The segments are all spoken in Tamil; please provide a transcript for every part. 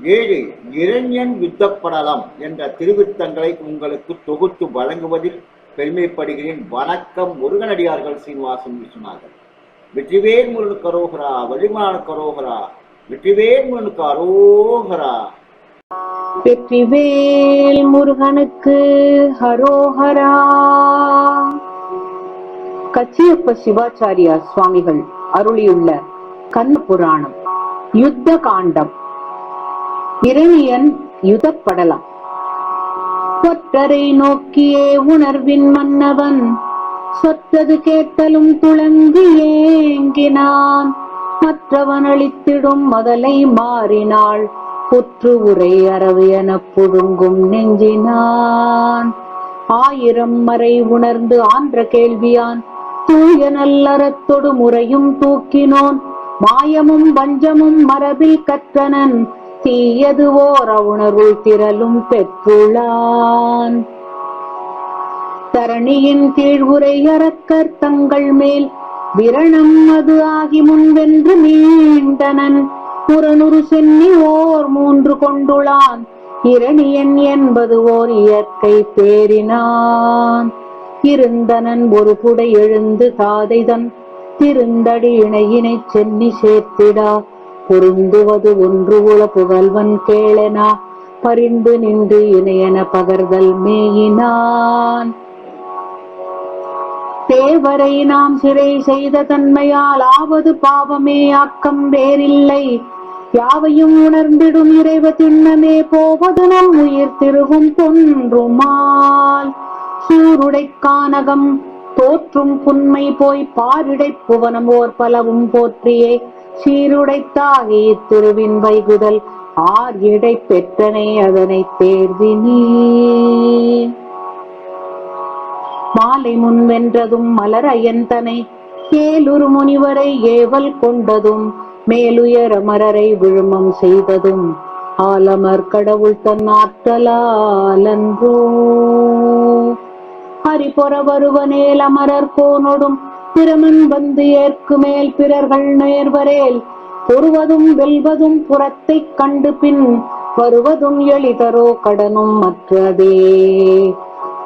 ஏழு இளைஞன் யுத்தப்படலம் என்ற திருவித்தங்களை உங்களுக்கு தொகுத்து வழங்குவதில் பெருமைப்படுகிறேன். வணக்கம் முருகனடியார்கள் சீனிவாசன் விஸ்வநாதன் வெற்றிவேல் முருகனுக்கு அரோகரா வழிமான கரோகரா வெற்றிவேல் முருகனுக்கு அரோகரா. வெற்றிவேல் முருகனுக்கு ஹரோஹரா கச்சியப்ப சிவாச்சாரியா சுவாமிகள் அருளியுள்ள கந்த புராணம் யுத்த காண்டம். இறையன் யுதப்படலாம். கொற்றரை நோக்கியே உணர்வின் மன்னவன் சொற்றது கேட்டலும் துளங்கு ஏங்கினான். மற்றவன் அளித்திடும் முதலை மாறினாள் புற்று உரை அரவு என புழுங்கும் நெஞ்சினான். ஆயிரம் மறை உணர்ந்து ஆன்ற கேள்வியான் தூய நல்லறத்தொடு முறையும் தூக்கினோன். மாயமும் வஞ்சமும் மரபில் கற்றனன் தீயது ஓர் உணர்வுள் திரளும் பெற்றுளான் தரணியின் கீழ் உரையறக்கர் தங்கள் மேல் விரணம் அது ஆகி முன்வென்று மீண்டனன் புறநுறு சென்னி ஓர் மூன்று கொண்டுளான். இரணியன் என்பது ஓர் இயற்கை பேரினான். இருந்தனன் ஒரு புடை எழுந்து தாதைதன். திருந்தடி இணையினை சென்னி சேர்த்திடா. பொருந்துவது ஒன்று உல புகழ்வன் கேளனா பரிந்து நின்று இணையன பகர்தல் மேயினான். தேவரை நாம் சிறை செய்த தன்மையால் ஆவது பாவமே ஆக்கம் வேறில்லை. யாவையும் உணர்ந்திடும் இறைவ திண்ணமே போவது நம் உயிர் திருகும் பொன்றுமால். சூருடை கானகம் தோற்றும் புன்மை போய் பாரிடை புவனம் ஓர் பலவும் போற்றியே சீருடைத்தாகி திருவின் வைகுதல் ஆர் இடை பெற்றனை அதனை தேர்வினீ. மாலை முன் வென்றதும் மலர் அயந்தனை. கேலுரு முனிவரை ஏவல் கொண்டதும். மேலுயர மரரை விழுமம் செய்ததும். ஆலமர் கடவுள் தன் ஆற்றலாலன்றோ. ஹரிபுற வருவனேல் அமரர் கோனொடும் பிரமன் வந்து ஏற்கு மேல் பிறர்கள் நேர்வரேல். பொறுவதும் வெல்வதும் புறத்தைக் கண்டு பின் வருவதும் எளிதரோ கடனும் மற்றதே.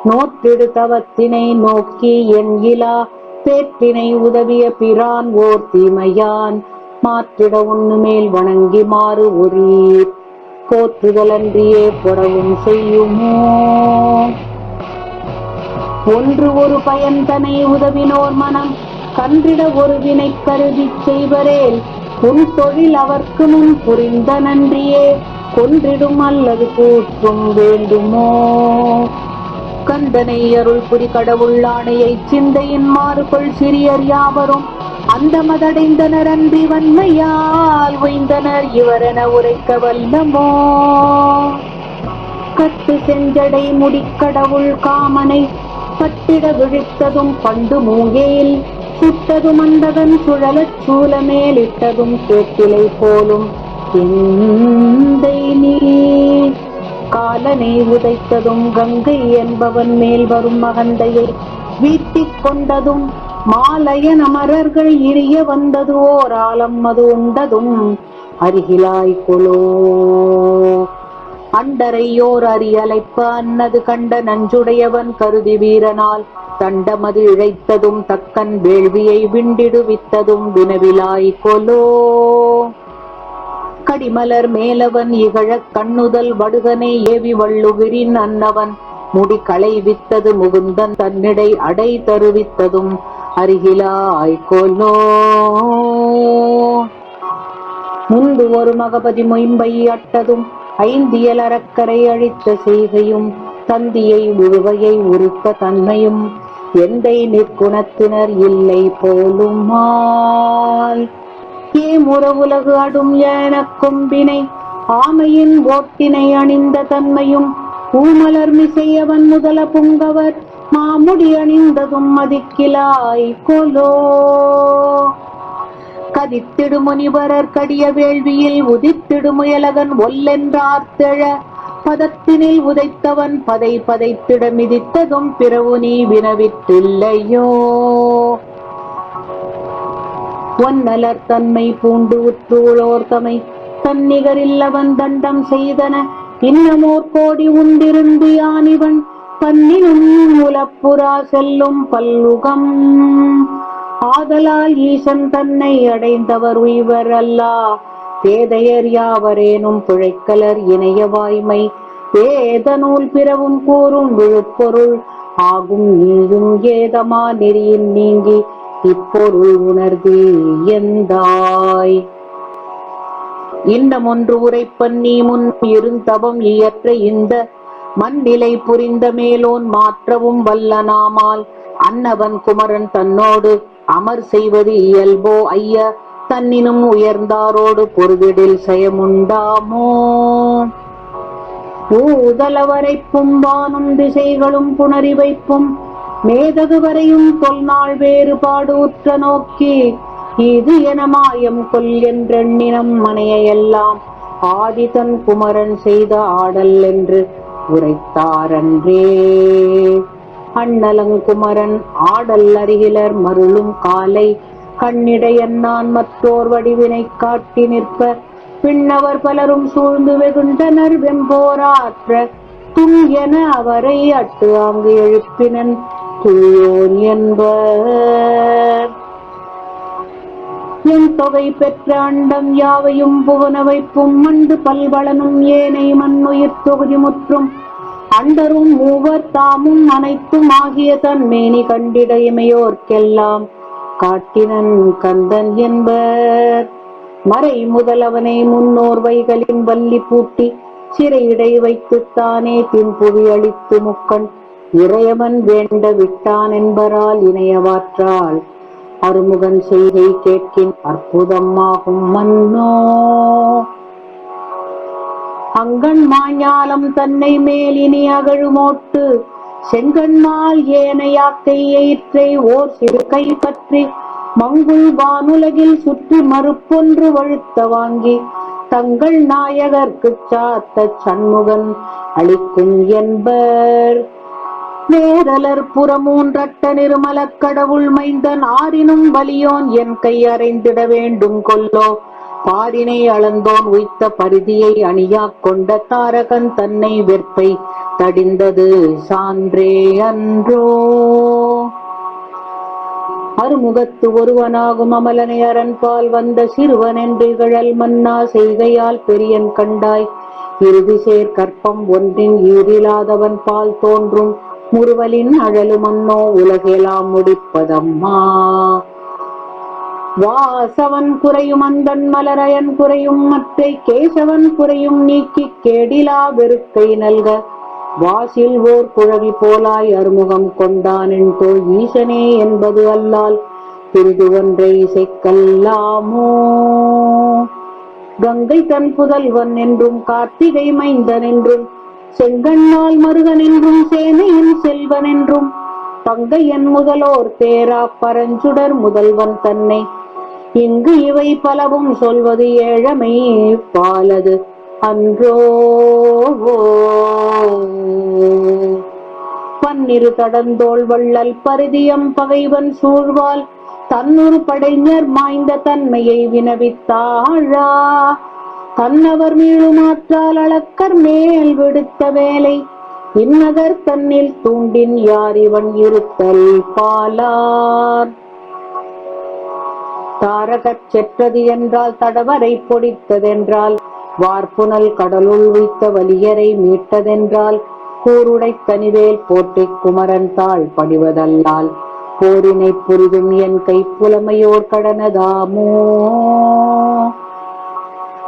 நோற்றிடு தவத்தினை நோக்கி என் இலா பேற்றினை உதவிய பிரான் ஓர் தீமையான். மாற்றிட உன்னு மேல் வணங்கி மாறு ஒரு போற்றுதலன்றியே புறவும் செய்யுமோ? ஒன்று ஒரு பயன்தனை உதவினோர் மனம். கன்றிட ஒரு வினை கருதி செய்வரேல். உன் தொழில் அவர்க்கு முன் புரிந்த நன்றியே. கொன்றிடும் அல்லது கூற்றும் வேண்டுமோ? கந்தனை அருள் புரி கடவுள் ஆணையை சிந்தையின் மாறுபொள் சிறியர் யாவரும். அந்த மதடைந்தனர் அன்றி வன்மையால் ஒய்ந்தனர் இவரென உரைக்க வல்லமோ? கத்து செஞ்சடை முடிக்கடவுள் காமனை பட்டிட விழித்ததும் பண்டு மூங்கேல் சுட்டதும் அந்தகன் சுழலச் சூலமேலிட்டதும் கேட்டிலை போலும் எந்தை நீ காலனை உதைத்ததும் கங்கை என்பவன் மேல் வரும் மகந்தையை வீட்டிக் கொண்டதும் மாலையன் அமரர்கள் இரிய வந்தது ஓர் ஆலம் அது உண்டதும் அருகிலாய் கொலோ அண்டரையோர் அறியலைப்ப அன்னது கண்ட நஞ்சுடையவன் கருதி வீரனால். தண்டமது இழைத்ததும் தக்கன் வேள்வியை விண்டிடுவித்ததும் வினவிலாய் கொலோ. கடிமலர் மேலவன் இகழக் கண்ணுதல் வடுகனை ஏவி வள்ளுகிரின் அன்னவன். முடி களைவித்தது முகுந்தன் தன்னிடை அடை தருவித்ததும் அருகிலாய் கொலோ. முன்பு ஒரு மகபதி மொயம்பை அட்டதும் ஐந்தியல் அறக்கரை அழித்த செய்கையும் தந்தியை உருவையை உரித்த தன்மையும் எந்தை நிற்குணத்தினர் இல்லை போலுமால் ஏ முறவுலகு அடும் எனக் கொம்பினை ஆமையின் ஓட்டினை அணிந்த தன்மையும் பூமலர் மிசையவன் முதல புங்கவர் மாமுடி அணிந்ததும் மதிக்கிலாய் கொலோ. கதித்திடு முனிவரர் கடிய வேள்வியில் உதித்திடு முயலகன் ஒல்லென்றார்த்தெழ. பதத்தினில் உதைத்தவன் பதை பதைத்திட மிதித்ததும் பிறவு நீ வினவிற்றில்லையோ ஒன்னலர் தன்மை பூண்டு உற்றூழோர் தமை தன்னிகரில்லவன் தண்டம் செய்தன. இன்னமோர் கோடி உண்டிருந்து யானிவன் பன்னினும் உலப்புறா செல்லும் பல்லுகம். ஆதலால் ஈசன் தன்னை அடைந்தவர் உய்வர் அல்லா. பேதையர் யாவரேனும் பிழைக்கலர் இணைய வாய்மை. வேத நூல் பிறவும் கூறும் விழுப்பொருள் ஆகும் நீயும் ஏதமா நெறியில் நீங்கி. இப்பொருள் உணர்வு எந்தாய் இன்னம் ஒன்று உரைப்பன் நீ முன் இருந்தவம் இயற்ற இந்த மண்ணிலை புரிந்த மேலோன் மாற்றவும் வல்ல நாமால். அன்னவன் குமரன் தன்னோடு அமர் செய்வது இயல்போ ஐய தன்னினும் உயர்ந்தாரோடு பொருதிடில் செயமுண்டாமோ? ஊதலவரைப்பும் வானும் திசைகளும் புணரி வைப்பும் மேதகு வரையும் தொல்நாள் வேறுபாடு உற்ற நோக்கி இது என மாயம் கொல் என்றெண்ணினம் மனையெல்லாம் ஆதிதன் குமரன் செய்த ஆடல் என்று உரைத்தாரன்றே அண்ணலங்குமரன் ஆடல் அருகிலர் மருளும் காலை. கண்ணிடையன்னான் மற்றோர் வடிவினை காட்டி நிற்ப. பின்னவர் பலரும் சூழ்ந்து வெகுண்டனர் வெம்போராற்ற தும் என அவரை அட்டு அங்கு எழுப்பினன் துயோன் என்பர். என் தொகை பெற்ற அண்டம் யாவையும் புவனவை பும்மண்டு பல்வளனும் ஏனை மண்ணுயிர் தொகுதி முற்றும். அண்டரும் மூவர் தாமும் அனைத்தும் ஆகிய தன் மேனி கண்டிட இமையோர்க்கெல்லாம் காட்டினன் கந்தன் என்பர். மறை முதலவனை முன்னோர் வைகளின் வள்ளி பூட்டி சிறையிடை வைத்து தானே பின்புவி அளித்து முக்கண் இறையவன் வேண்ட விட்டான் என்பரால் இணையவாற்றால் அருமுகன் செய்கை கேட்கின் அற்புதமாகும் மன்னோ! அங்கண் மாஞாலம் தன்னை மேலினி அகழுமோட்டு. செங்கண்மால் ஏனையாக்கை ஏற்றை ஓர் சிறு கைப்பற்றி பற்றி. மங்குள் வானுலகில் சுற்றி மறுப்பொன்று வழுத்த வாங்கி. தங்கள் நாயகர்க்குச் சாத்த சண்முகன் அளிக்கும் என்பர். நேரலர் புறமூன்றட்ட நிருமலக் கடவுள் மைந்தன் ஆரினும் வலியோன் என் கை அறைந்திட வேண்டும் கொல்லோ. பாரினை அளந்தோன் உய்த்த பரிதியை அணியாக் கொண்ட தாரகன் தன்னை வெற்பை தடிந்தது சான்றே அன்றோ. அருமுகத்து ஒருவனாகும் அமலனை அரண்பால் வந்த சிறுவன் என்று இகழல் மன்னா செய்கையால் பெரியன் கண்டாய். இறுதி சேர் கற்பம் ஒன்றின் ஈரிலாதவன் பால் தோன்றும். முறுவலின் அழலு மன்னோ உலகெலாம் முடிப்பதம்மா. வாசவன் குறையும் அந்தன் மலரயன் குறையும் மத்தை கேசவன் குறையும் நீக்கி கேடிலா வெறுக்கை நல்க. வாசில் ஓர் குழவி போலாய் அறுமுகம் கொண்டான் என்றோ ஈசனே என்பது அல்லால். பிரிது ஒன்றை இசைக்கல்லாமோ? கங்கை தன் புதல்வன் என்றும் கார்த்திகை மைந்தன் என்றும் செங்கண்ணால் மருகன் என்றும் சேனையின் செல்வன் என்றும். பங்கையன் முதலோர் தேரா பரஞ்சுடர் முதல்வன் தன்னை. இங்கு இவை பலவும் சொல்வது ஏழமை பாலது. அன்றோ பன்னிரு தடந்தோள் வள்ளல் பரிதியம் பகைவன் சூழ்வால் தன்னொரு படைஞர் மாய்ந்த தன்மையை வினவித்தாழா தன்னவர் மீளுமாற்றால் அளக்கர் மேல் விடுத்த வேலை. இந்நகர் தன்னில் தூண்டின் யார் இவன் இருத்தல் பாலார்? தாரகச் செற்றது என்றால் தடவரை பொடித்ததென்றால் வார்ப்புனல் கடலுள் வைத்த வலியரை மீட்டதென்றால் கூருடை தனிவேல் போற்றிக் குமரன் தாள் படிவதல்லால் போரினை புரிதும் என் கை புலமையோர் கடனதாமோ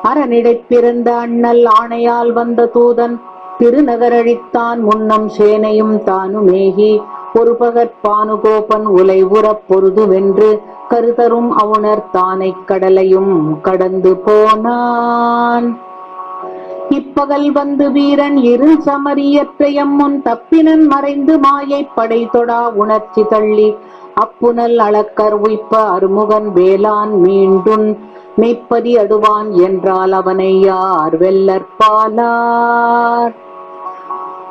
அரணிடை பிறந்த அண்ணல் ஆணையால் வந்த தூதன் திருநகரழித்தான் முன்னம் சேனையும் தானுமேகி ஒரு பகற்பானுகோபன் உலை உறப் பொருதுவென்று கருதரும் அவுணர் தானைக் கடலையும் கடந்து போனான். இப்பகல் வந்து வீரன் இரு சமரியற்றையம் முன் தப்பினன் மறைந்து மாயை படை தொடா உணர்ச்சி தள்ளி அப்புனல் அளக்கர் உய்ப்ப அருமுகன் வேளான் மீண்டுன் மெய்ப்பதி அடுவான் என்றால் அவனை யார் வெல்லற்பாலார்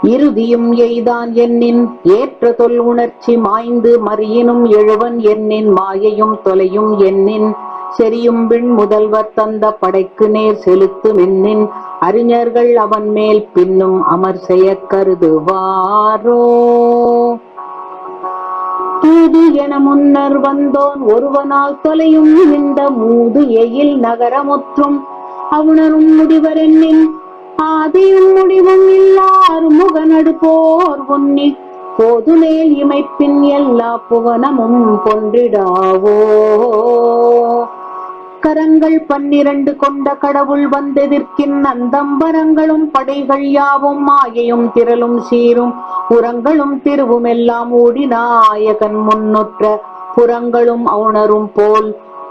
இறுதியும் எய்தான் என்னின் ஏற்ற தொல் உணர்ச்சி மாய்ந்து மறியினும் எழுவன் என்னின் மாயையும் தொலையும் என்னின் செரியும் விண் முதல்வர் தந்த படைக்கு நேர் செலுத்தும் என்னின் அறிஞர்கள் அவன் மேல் பின்னும் அமர் செய்ய கருதுவாரோ? தூது என முன்னர் வந்தோன் ஒருவனால் தொலையும் இந்த மூது எயில் நகரமுற்றும். அவுணரும் முடிவர் என்னின் ஆதியும் முடிவும் இல்லா புகனடு போர் உன்னி போதுமேல் இமைப்பின் எல்லா புவனமும் கொன்றிடாவோ. கரங்கள் பன்னிரண்டு கொண்ட கடவுள் வந்தெதிர்க்கின் அந்தம்பரங்களும் படைகள் யாவும் மாயையும் திரளும் சீரும் புறங்களும் திருவும் எல்லாம் ஊடி நாயகன் முன்னுற்ற புறங்களும் அவுணரும் போல்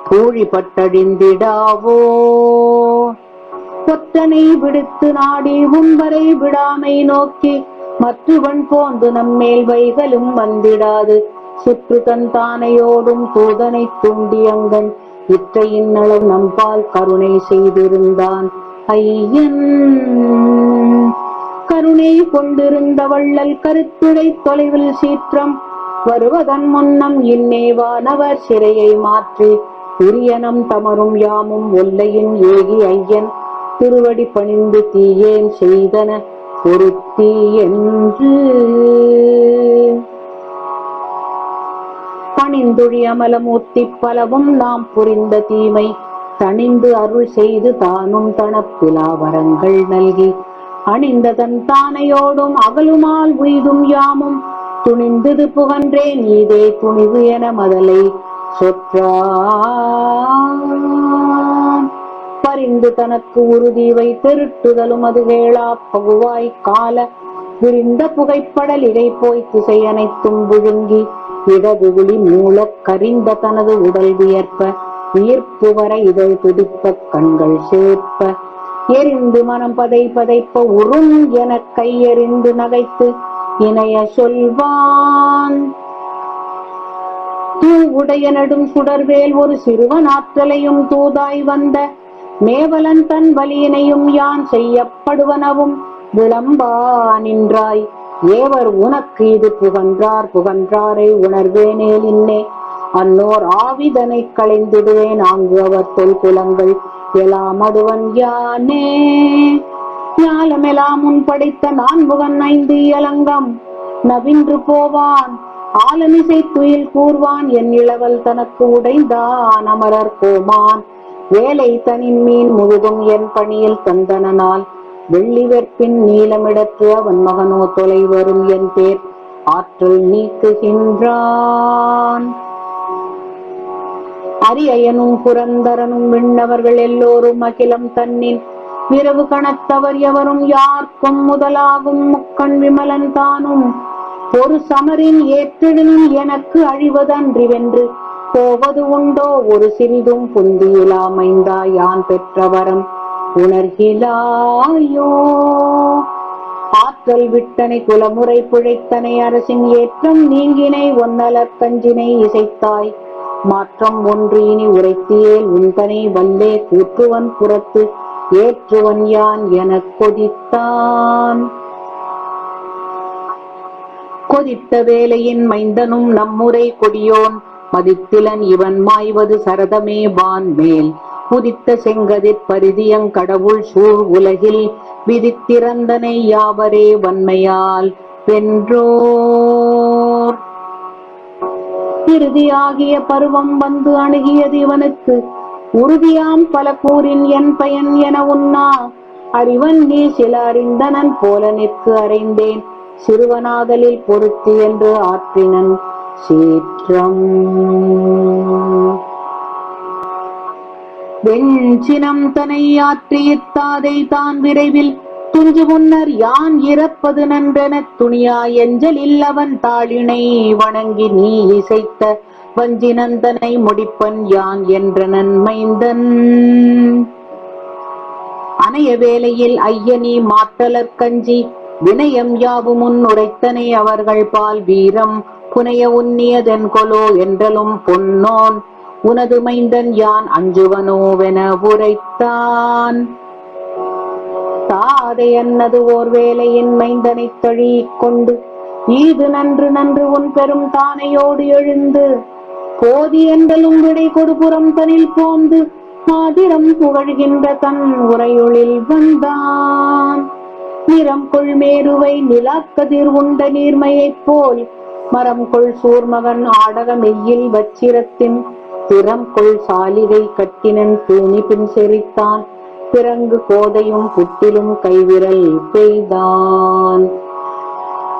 பூழிப்பட்டழிந்திடாவோ கொற்றனை விடுத்து நாடி உம்பரை விடாமை நோக்கி மற்றவன் போந்து நம்மேல் வைகளும் வந்திடாது. சுற்று தன் தானையோடும் தூதனை தூண்டியங்கன் இற்றையின் நலம் நம்பால் கருணை செய்திருந்தான். ஐயன் கருணை கொண்டிருந்த வள்ளல் கருத்துடை தொலைவில் சீற்றம் வருவதன் முன்னம் இன்னேவானவர் சிறையை மாற்றி. உரியனம் தமரும் யாமும் ஒல்லையின் ஏகி ஐயன் திருவடி பணிந்து தீயேன் செய்தன பொருத்தி என்று. பணிந்துழி அமலமூர்த்தி பலவும் நாம் புரிந்த தீமை தணிந்து அருள் செய்து தானும் தனப்பிலா வரங்கள் நல்கி அணிந்த தன் தானையோடும் அகலுமால் உய்தும் யாமும் துணிந்தது புகன்றே நீதே துணிவு என மதலை சொற்றா. அறிந்து தனக்கு உறுதி வைத்திருட்டுதலும் அது வேளா பகுவாய் கால. விரிந்த புகைப்படல் இதை போய் திசை அனைத்தும் விழுங்கி இடது விழி மூலக் கரிந்த தனது உடல் வியர்ப்ப வியர்ப்பு வர இதழ் துடிப்ப கண்கள் சேர்ப்ப. எரிந்து மனம் பதை பதைப்ப உறும் என கையெறிந்து நகைத்து இணைய சொல்வான். தூவுடைய நடும் சுடர்வேல் ஒரு சிறுவன் ஆற்றலையும் தூதாய் வந்த மேவலன் தன் வலியினையும் யான் செய்யப்படுவனவும் விளம்பா நின்றாய். ஏவர் உனக்கு இது புகன்றார் புகன்றாரை உணர்வேனே இன்னே அன்னோர் ஆவிதனை களைந்திடுவேன் அங்கு அவர் தொல் குலங்கள் எலாம் அடுவன் யானே. ஞாலமெலாம் உன் படைத்த நான்முகன் ஐந்து இயலங்கம் நவின்று போவான் ஆலமிசை துயில் கூர்வான் என் இளவல் தனக்கு உடைந்தான் அமரர் கோமான். வேலை தனின் மீன் முழுதும் என் பணியில் தந்தனால் வெள்ளி வெற்பின் நீலமிடற்று அவன் மகனோ தொலை வரும் என் பேர் ஆற்றல் நீக்குகின்றான். அரியனும் புரந்தரனும் விண்ணவர்கள் எல்லோரும் அகிலம் தன்னின் விரவு கணத்தவர் எவரும் யார்க்கும் முதலாகும் முக்கண் விமலன் தானும் ஒரு சமரின் ஏற்றிடினும் எனக்கு அழிவதன்றி வென்று போவது உண்டோ? ஒரு சிறிதும் புந்தியிலாமைந்தா யான் பெற்ற வரம் உணர்கிலாயோ ஆற்றல் விட்டனை குலமுறை பிழைத்தனை அரசின் ஏற்றம் நீங்கினை ஒன்னலர் கஞ்சினை இசைத்தாய். மாற்றம் ஒன்று இனி உரைத்தியேல் உந்தனை வல்லே கூற்றுவன் புறத்து ஏற்றுவன் யான் எனக் கொதித்தான். கொதித்த வேலையின் மைந்தனும் நம்முரை கொடியோன். மதித்திலன் இவன் மாய்வது சரதமே வான் மேல் புதித்த செங்கதிர் பரிதியங் கடவுள் சூழ் உலகில் விதித்திறந்தனை யாவரே வன்மையால் வென்றோர். இறுதியாகிய பருவம் வந்து அணுகியது இவனுக்கு. உறுதியாம் பல கூறின் என் பயன் என உண்ணா. அறிவன் நீ சில அறிந்தனன் போல நிற்கு அறைந்தேன். சிறுவனாதலில் பொருத்தி என்று ஆற்றினன். சீற்றம். வெஞ்சினம் தனை ஆற்றியித்தாதை தான் விரைவில் துஞ்சு முன்னர் யான் இறப்பது நன்றென துணியா எஞ்சலில் அவன் தாளினை வணங்கி நீ இசைத்த வஞ்சினந்தனை முடிப்பன் யான் என்ற நன்மைந்தன். அணைய வேளையில் ஐயனி மாற்றலற்கஞ்சி வினயம் யாவும் முன் உரைத்தனை அவர்கள் பால் வீரம் புனைய உன்னியதென் கொலோ என்றலும் பொன்னோன். உனது மைந்தன் யான் அஞ்சுவனோவென உரைத்தான். தாதை அன்னது ஓர் வேலையின் மைந்தனை தழீக் கொண்டு ஈது நன்று நன்று உன் பெரும் தானையோடு எழுந்து போதி என்றலும் விடை கொடுபுறம் தனில் போந்து மாதிரம் புகழ்கின்ற தன் உரையுளில் வந்தான். நிறம் கொள்மேருவை நிலாக்கதிர் உண்ட நீர்மையைப் போல் மரம் கொள் சூர்மகன் ஆடக மெய்யில் வச்சிரத்தின் திறம் கொள் சாலிகை கட்டினன் தூணி பின் செறித்தான். பிறங்கு கோதையும் புட்டிலும் கைவிரல் பெய்தான்.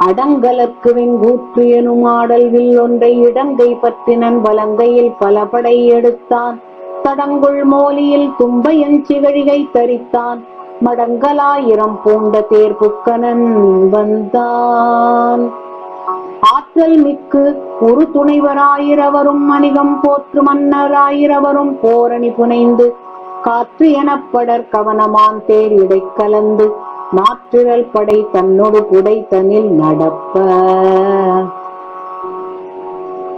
அடங்கலற்கு வெங்கூற்று எனும் ஆடல் ஒன்றை இடங்கை பற்றினன் வலங்கையில் பல படை எடுத்தான். தடங்குள் மோலியில் தும்பையன் சிகழிகை தரித்தான். மடங்கலாயிரம் பூண்ட தேர்ப்புக்கனன் வந்தான். ஆற்றல் மிக்கு ஒரு துணைவராயிரவரும் மணிகம் போற்று மன்னராயிரவரும் போரணி புனைந்து காற்று எனப்படற் கவனமான் தேர் இடை கலந்து நாற்றிரல் படை தன்னொடு குடை தனில் நடப்ப.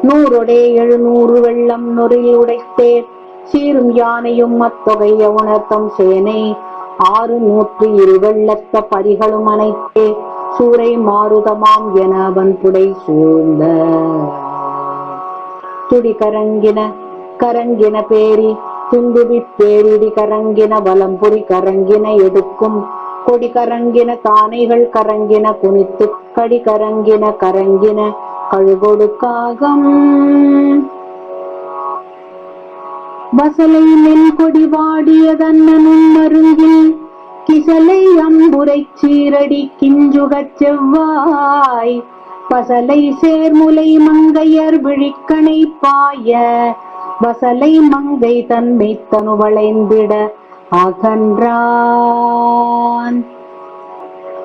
நூறொடே எழுநூறு வெள்ளம் நொறில் உடைத்தேர் சீரும் யானையும் அத்தொகைய உணர்த்தம் சேனை ஆறு நூற்று இரு வெள்ளத்த பரிகளும் அனைத்தேர் சூறை மாருதமாம் என அவன் புடை சூழ்ந்த. துடி கரங்கின கரங்கின பேரி துங்குவி பேரிடி கரங்கின வலம்புரி கரங்கின எடுக்கும். கொடி கரங்கின கானைகள் கரங்கின குனித்து கடி கரங்கின கரங்கின கழுகொடுக்காகம். வசலை நெல் கொடி வாடியதன்னனும் மருங்கில் கிசலை அம்புரை சீரடி கிஞ்சுகச் செவ்வாய். பசலை சேர்முலை மங்கையர் விழிக்கணை பாய. வசலை மங்கை தன்மை தனு வளைந்திட அகன்றான்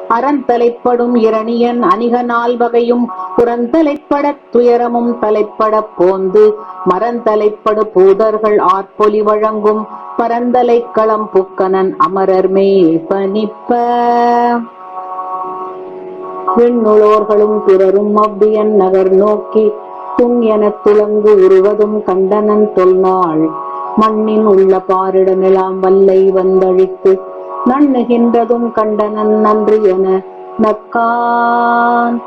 அறந்தலைப்படும் இரணியன் அணிக வகையும் புறந்தலைப்படத் துயரமும் தலைப்படப் போந்து மரந்தலைப்படு பூதர்கள் ஆற்பொலி வழங்கும் பரந்தலை களம் புக்கனன் அமரர் மேல் பணிப்ப விண்ணுளோர்களும் பிறரும் அவ்வியன் நகர் நோக்கி துங் எனத் துளங்கு உருவதும் கண்டனன் தொல்நாள். மண்ணின் உள்ள பாரிடமெல்லாம் வல்லை வந்தழித்து நண்ணுகின்றதும் கண்டனன் நன்றி என நக்கான்.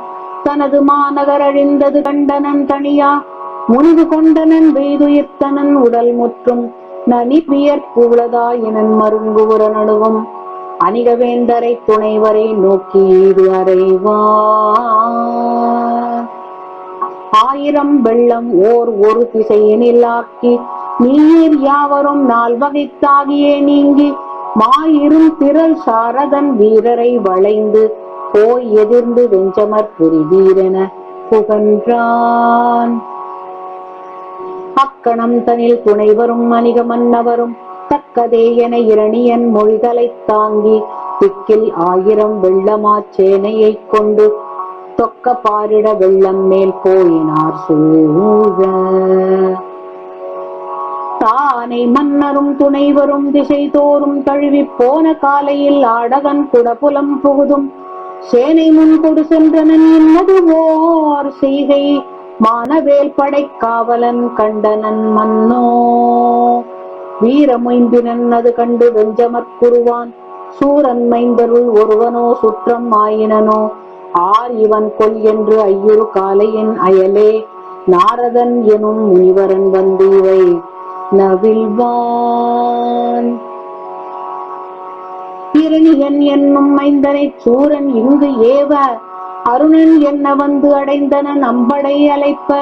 தனது மாநகர் அழிந்தது கண்டனன் தனியா முனிவு கொண்டனன் வெய்துயிர்த்தனன் உடல் முற்றும் நனி வியற்புளதாயினன் மருங்குவுற நடுவும். அணிக அணிகவேந்தரை துணைவரை நோக்கி இது ஆயிரம் வெள்ளம் ஓர் ஒரு திசையினில் ஆக்கி நீர் யாவரும் நால் வகைத்தாகியே நீங்கி மாயிரும் திரள் சாரதன் வீரரை வளைந்து போய் எதிர்ந்து வெஞ்சமற் புரிவீரென புகன்றான். அக்கணம் தனில் துணைவரும் மணிக மன்னவரும் தக்கதே என இரணியன் மொழிகளை தாங்கி திக்கில் ஆயிரம் வெள்ளமா சேனையை கொண்டு தொக்க பாரிட வெள்ளம் மேல் போயினார் சூழ. தானை மன்னரும் துணைவரும் திசை தோறும் தழுவி போன காலையில் ஆடகன் குடபுலம் புகுதும் சேனை முன் கொடு சென்றனன் இன்னது ஓர் செய்கை. மானவேல் படை காவலன் கண்டனன் மன்னோ. வீரமொய்ம்பினன் அது கண்டு வெஞ்சமற்குருவான் சூரன் மைந்தருள் ஒருவனோ சுற்றம் ஆயினனோ ஆர் இவன் கொல் என்று ஐயுறு காலையின் அயலே. நாரதன் எனும் முனிவரன் வந்து இவை நவில்வான் இரணியன் என்னும் மைந்தனை சூரன் இங்கு ஏவ. அருணன் என்ன வந்து அடைந்தன நம்படை அழைப்ப.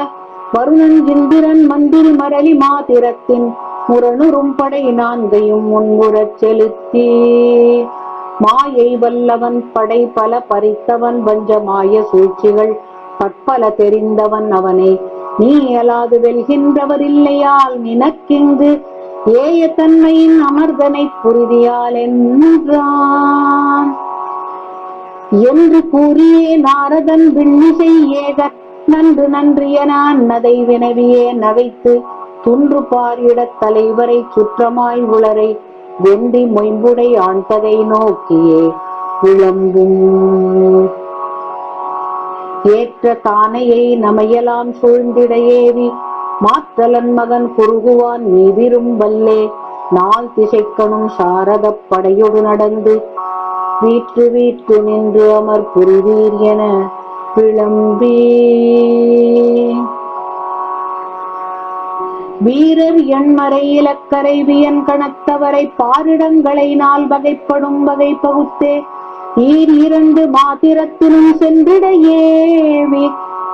வருணன் இந்திரன் மந்திரி மரளி மாதிரத்தின் முரணுறும் படை நான்கையும் முன்முறச் செலுத்தி. மாயை வல்லவன் படை பல பறித்தவன் வஞ்ச மாய சூழ்ச்சிகள் பற்பல தெரிந்தவன் அவனை. நீ இயலாது வெல்கின்றவர் இல்லையால் நினக்கிங்கு ஏய தன்மையின் அமர்தனை புரிதியால் என்றான். என்று கூறியே நாரதன் விண்ணிசை ஏக நன்று நன்று என அன்னதை வினவியே நகைத்து துன்று பாரிடத் தலைவரை சுற்றமாய் உளரை வெண்டி மொயம்புடை ஆண்பதை நோக்கியே புலம்பும் ஏற்ற தானையை நமையலாம் சூழ்ந்திட ஏவி மாற்றலன் மகன் குறுகுவான் நீதிரும் வல்லே நாள் திசைக்கணும் சாரதப் படையொடு நடந்து வீற்று வீற்று நின்று அமர் புரிவீர் என விளம்பி வீரர் எண்மறை இலக்கரை வியன் கணத்தவரை பாரிடங்களை நாள் வகைப்படும் வகை பகுத்தே ஈர் இரண்டு மாத்திரத்திலும் சென்றிடையே ஏவி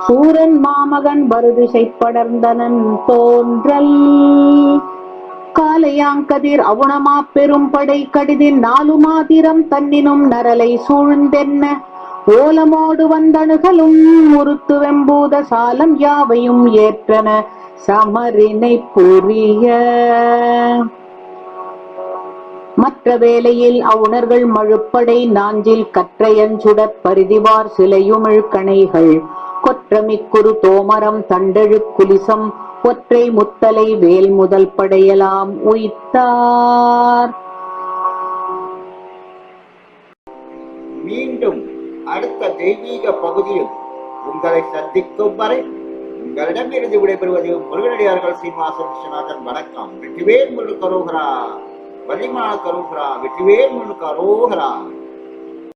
சூரன் மாமகன் வருதிசை படர்ந்தனன் தோன்றல். காலையாங்கதிர் அவுணமா பெரும் படை கடிதின் நாலு மாதிரம் தன்னினும் நரலை சூழ்ந்தென்ன? ஓலமோடு வந்தணுகளும் முறுத்து வெம்பூத சாலம் யாவையும் ஏற்றன? சமரினை புரிய. மற்ற வேளையில் அவுணர்கள் மழுப்படை நாஞ்சில் கற்றையஞ்சுடற் பரிதிவார் சிலையுமிழ் கணைகள் கொற்றமிக்குரு தோமரம் தண்டழு குலிசம் ஒற்றை முத்தலை வேல் முதல் படையலாம் உயித்தார் மீண்டும் அடுத்த தெய்வீக பகுதியில் உங்களை சந்திக்கும் வரை உங்களிடமிருந்து விடைபெறுவது முருகனடியார்கள் சீனிவாசன் விஸ்வநாதன். வணக்கம். வெற்றிவேல் முழு கரோகரா வள்ளிமான கரோகரா. வெற்றிவேல் முழு கரோகரா